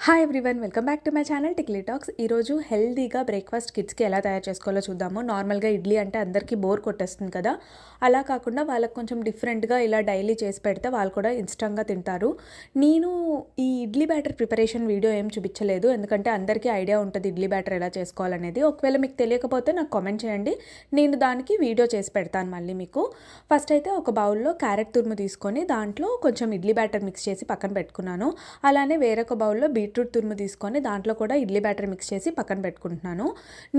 Hi everyone welcome back to my channel Tikli talks ఈరోజు హెల్దీగా breakfast కిడ్స్కి ఎలా తయారు చేసుకోవాలో చూద్దాము. నార్మల్గా ఇడ్లీ అంటే అందరికీ బోర్ కొట్టేస్తుంది కదా. అలా కాకుండా వాళ్ళకి కొంచెం డిఫరెంట్గా ఇలా డైలీ చేసి పెడితే వాళ్ళు కూడా ఇష్టంగా తింటారు. నేను ఈ ఇడ్లీ బ్యాటర్ ప్రిపరేషన్ వీడియో ఏం చూపించలేదు. ఎందుకంటే అందరికీ ఐడియా ఉంటుంది ఇడ్లీ బ్యాటర్ ఎలా చేసుకోవాలనేది. ఒకవేళ మీకు తెలియకపోతే నాకు కామెంట్ చేయండి. నేను దానికి వీడియో చేసి పెడతాను మళ్ళీ మీకు. ఫస్ట్ అయితే ఒక బౌల్లో క్యారెట్ తురుము తీసుకొని దాంట్లో కొంచెం ఇడ్లీ బ్యాటర్ మిక్స్ చేసి పక్కన పెట్టుకున్నాను. అలానే వేరొక బౌల్లో బీట్రూట్ తురుము తీసుకొని దాంట్లో కూడా ఇడ్లీ బ్యాటర్ మిక్స్ చేసి పక్కన పెట్టుకుంటున్నాను.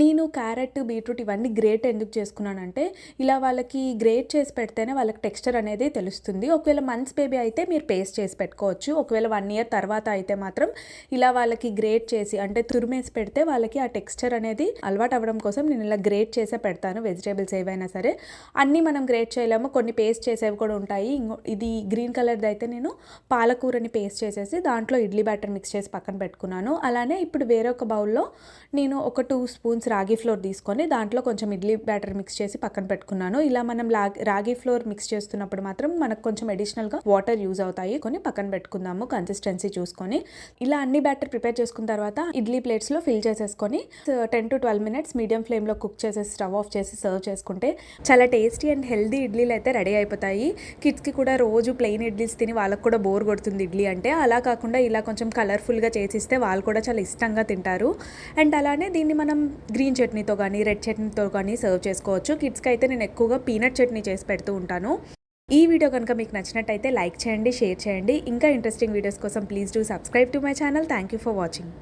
నేను క్యారెట్ బీట్రూట్ ఇవన్నీ గ్రేట్ ఎందుకు చేసుకున్నానంటే ఇలా వాళ్ళకి గ్రేట్ చేసి పెడితేనే వాళ్ళకి టెక్స్చర్ అనేది తెలుస్తుంది. ఒకవేళ మంత్స్ బేబీ అయితే మీరు పేస్ట్ చేసి పెట్టుకోవచ్చు. ఒకవేళ వన్ ఇయర్ తర్వాత అయితే మాత్రం ఇలా వాళ్ళకి గ్రేట్ చేసి అంటే తురిమేసి పెడితే వాళ్ళకి ఆ టెక్స్చర్ అనేది అలవాటు అవ్వడం కోసం నేను ఇలా గ్రేట్ చేసే పెడతాను వెజిటేబుల్స్ ఏవైనా సరే. అన్నీ మనం గ్రేట్ చేయలేము. కొన్ని పేస్ట్ చేసేవి కూడా ఉంటాయి. ఇంకో ఇది గ్రీన్ కలర్ది అయితే నేను పాలకూరని పేస్ట్ చేసేసి దాంట్లో ఇడ్లీ బ్యాటర్ మిక్స్ చేసి పక్కన పెట్టుకున్నాను. అలానే ఇప్పుడు వేరొక బౌల్లో నేను ఒక టూ స్పూన్స్ రాగి ఫ్లోర్ తీసుకొని దాంట్లో కొంచెం ఇడ్లీ బ్యాటర్ మిక్స్ చేసి పక్కన పెట్టుకున్నాను. ఇలా మనం రాగి ఫ్లోర్ మిక్స్ చేస్తున్నప్పుడు మాత్రం మనకు కొంచెం అడిషనల్గా వాటర్ యూజ్ అవుతాయి. కొన్ని పక్కన పెట్టుకుందాము కన్సిస్టెన్సీ చూసుకొని. ఇలా అన్ని బ్యాటర్ ప్రిపేర్ చేసుకున్న తర్వాత ఇడ్లీ ప్లేట్స్లో ఫిల్ చేసేసుకొని ten to twelve minutes medium ఫ్లేమ్లో కుక్ చేసేసి స్టవ్ ఆఫ్ చేసి సర్వ్ చేసుకుంటే చాలా టేస్టీ అండ్ హెల్దీ ఇడ్లీలు అయితే రెడీ అయిపోతాయి. కిడ్స్కి కూడా రోజు ప్లెయిన్ ఇడ్లీస్ తిని వాళ్ళకి కూడా బోర్ కొడుతుంది ఇడ్లీ అంటే. అలా కాకుండా ఇలా కొంచెం కలర్ఫుల్గా చేసిస్తే వాళ్ళు కూడా చాలా ఇష్టంగా తింటారు. అండ్ అలానే దీన్ని మనం గ్రీన్ చట్నీతో కానీ రెడ్ చట్నీతో కానీ సర్వ్ చేసుకోవచ్చు. కిడ్స్కి అయితే నేను ఎక్కువగా పీనట్ చట్నీ చేసి పెడుతూ ఉంటాను. ఈ వీడియో కనుక మీకు నచ్చినట్టయితే లైక్ చేయండి షేర్ చేయండి. ఇంకా ఇంట్రెస్టింగ్ వీడియోస్ కోసం please do subscribe to my channel. Thank you for watching.